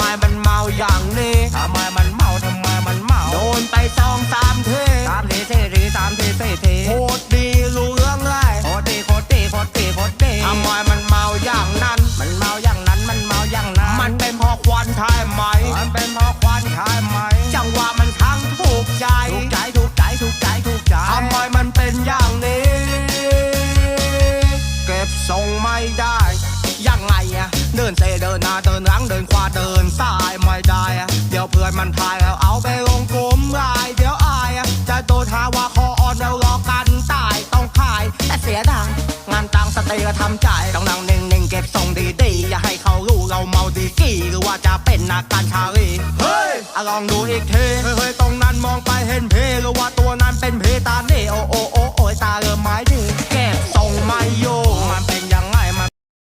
ำไมมันเมาอย่างนี้ทำไมมันเมาทำไมมันเมาโดนไปสองสามทีสามทีสี่ทีสามทีสี่ทีโคตรดีรู้เรื่องไรโคตรดีโคตรดีโคตรดีโคตรดีทำไมมันเมาอย่างนั้น มันเมาอย่างนั้นมันเมาอย่างนั้น มันเป็นพอควันทายไหมมันเป็นพาเดินหลังเดินขวาเดินซ้ายไม่ได้ เดี๋ยวเพื่อนมันพายแล้วเอาไปลงกลมรายเดี๋ยวอาย จะโดนหาว่าคออ่อนแล้วรอกันตายต้องขาย แต่เสียดายงานตังสเตย์ก็ทำใจต้องนั่งนิ่งๆเก็บทรงดีๆอย่าให้เขารู้เราเมาดีกี่หรือว่าจะเป็นนักการชาลีเฮ้ยลองดูอีกทีเฮ้ยตรงนั้นมองไปเห็นเพหรือว่าตัวนั้นเป็นเพตาเน่โอโอโอโอยตาเริ่มไม